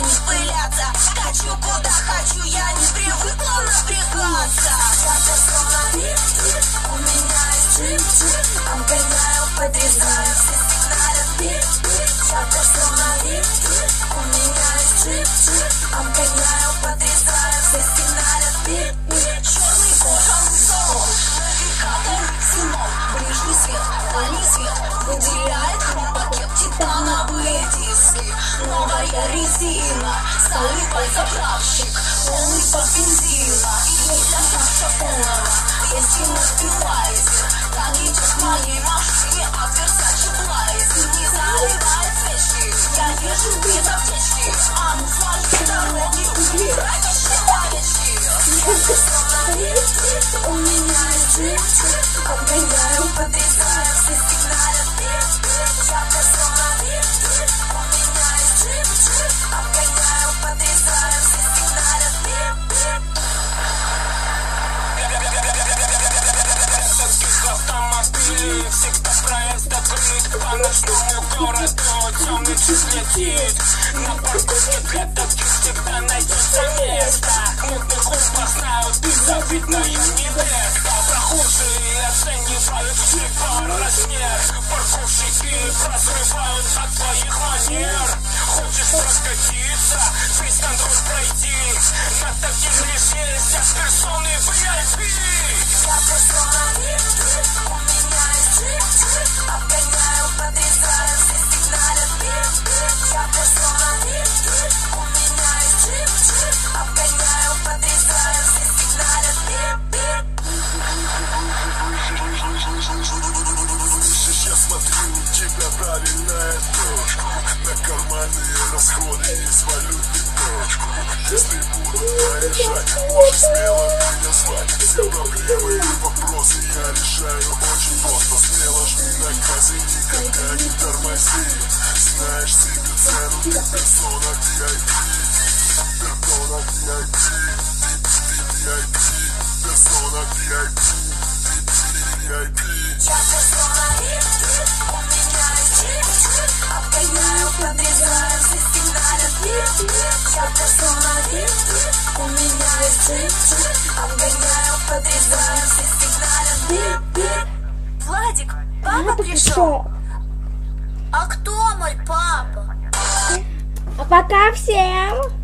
не пыляться Хочу куда хочу, я не привыкла напрягаться. Я персона у меня есть джип Обгоняю, подрезаю, все сигналят бип Я персона у меня есть джип Обгоняю, подрезаю, все сигналят бип Черный кожаный салон, навигатор Симон Ближний свет, дальний свет. Выделяет Новая резина, столы заправщик бак бензина И старта полного и мультивайзер Так идет в моей машине от Versace Blazer Не заливает свечки Я езжу без аптечки. А ну свали дороги Убирайте человечки У меня есть джип Обгоняю, подрезаю автомобилей всегда проезд открыт По ночному городу темный чуть летит На парковке для таких всегда найдется место Мутных ум знают безобидная невеста Прохожие оценивают шипа размер Парковщики разрывают от твоих манер Хочешь прокатиться, весь контроль пройти На таких лишь ездят персоны VIP расходы есть валютный точку Если буду наезжать, можешь смело меня звать. Все проблемы и вопросы я решаю очень просто. Смело жми на газе, никогда не тормози Знаешь себе цену, ты персона VIP Персона VIP, VIP Персона VIP, ты VIP Я персона VIP У меня Я персона VIP У меня есть джип Обгоняю, подрезаю Все сигналят бип Владик, папа пришел А кто мой папа? А пока всем!